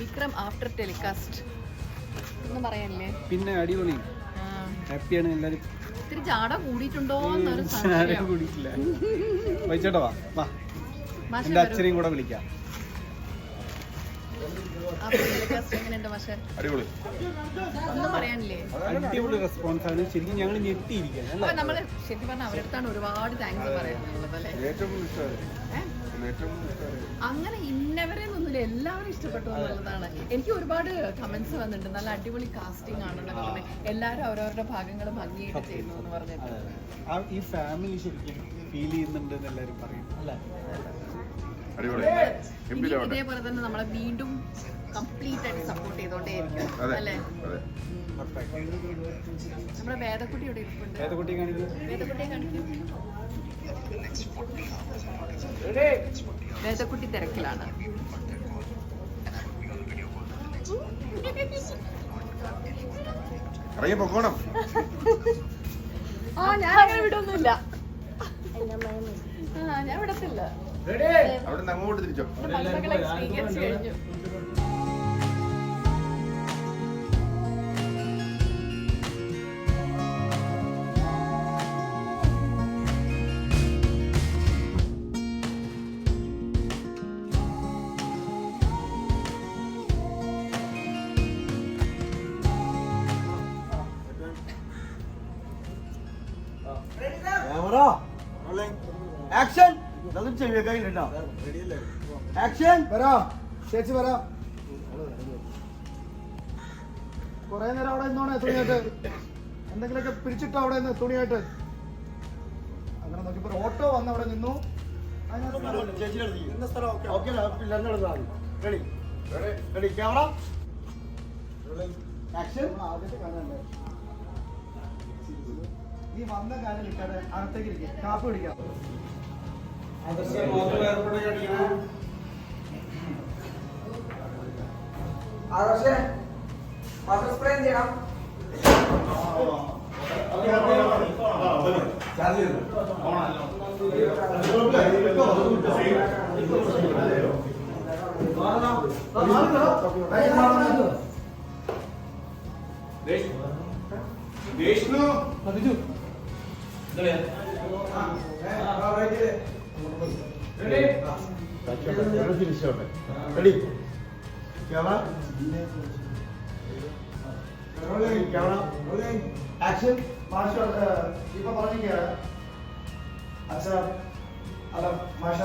Vikram after telecast ഒന്നും പറയാനില്ലേ? പിന്നെ അടിപൊളി. ഹാപ്പിയാണ് എല്ലാരും. ഇത്തിരി ജാട കൂടിയിട്ടുണ്ടോ എന്നൊരു സംശയം. കുടിക്കില്ല വൈച്ചേട്ടാ വാ വാ. എന്റെ. അച്ഛനെയും കൂടെ വിളിക്കാം. അടിപൊളി. അടിപൊളി റെസ്പോൺസ് ആണ്. ശരിക്കും ഞങ്ങൾ ഞെട്ടിയിരിക്കാൻ അപ്പൊ നമ്മൾ ശരിക്കും പറഞ്ഞാൽ അവരുടെ അടുത്താണ് ഒരുപാട് താങ്ക്സ് പറയാനുള്ളത് അല്ലേ? ഏറ്റവും അങ്ങനെ ഇന്നവരെ ഒന്നുമില്ല എല്ലാവരും ഇഷ്ടപ്പെട്ടു എന്നുള്ളതാണ്. എനിക്ക് ഒരുപാട് കമന്റ്സ് വന്നിട്ടുണ്ട്. നല്ല അടിപൊളി കാസ്റ്റിംഗ് ആണെന്നൊക്കെ പറഞ്ഞ്. എല്ലാവരും അവരവരുടെ ഭാഗങ്ങൾ ഭംഗിയായിട്ട് ചെയ്യുന്നു എന്ന് പറഞ്ഞിട്ട്. ആ ഈ ഫാമിലി ശരിക്കും ഫീൽ ചെയ്യുന്നുണ്ട് എന്ന് എല്ലാരും പറയും. അല്ലേ? അടിപൊളി. ഇതേപോലെ തന്നെ നമ്മളെ വീണ്ടും കംപ്ലീറ്റ് ആയിട്ട് സപ്പോർട്ട് ചെയ്തോണ്ടേയിരിക്കും അല്ലേ? നമ്മുടെ വേദക്കുട്ടി ഇവിടെ ഇരിപ്പുണ്ട്? ഏതക്കുട്ടി കാണിക്കും. വേദക്കുട്ടിയെ കാണിക്കും. വേദക്കുട്ടി തിരക്കിലാണ്. ഇറങ്ങി പൊക്കോണം. ആ ഞാൻ വിടൊന്നുമില്ല ആ ഞാൻ വിടത്തില്ല. അവിടെ അങ്ങോട്ട് തിരിച്ചോ. മക്കളെ എക്സ്പീരിയൻസ് കഴിഞ്ഞു. ആക്ഷൻ അതും ചെവിയ കയ്യിലുണ്ടോ ആക്ഷൻ വരാ. ചേച്ചി വരാ. കുറെ നേരം അവിടെ നിന്നോണേ തുണിയായിട്ട്. എന്തെങ്കിലുമൊക്കെ പിരിച്ചിട്ടോ അവിടെ നിന്ന് തുണിയായിട്ട്. അങ്ങനെ നോക്കിയപ്പോ ഓട്ടോ വന്ന് അവിടെ നിന്നു. നീ വന്ന കാര്യം നിൽക്കാതെ അകത്തേക്ക് ഇരിക്കുക കാപ്പി കുടിക്കാം ആദർശേ വാട്ടർ സ്പ്രേ ചെയ്യണം Vishnu ready camera camera action മാഷ ഇപ്പൊ പറഞ്ഞിരിക്കുകയാണ് അച്ഛ അല്ല മാഷ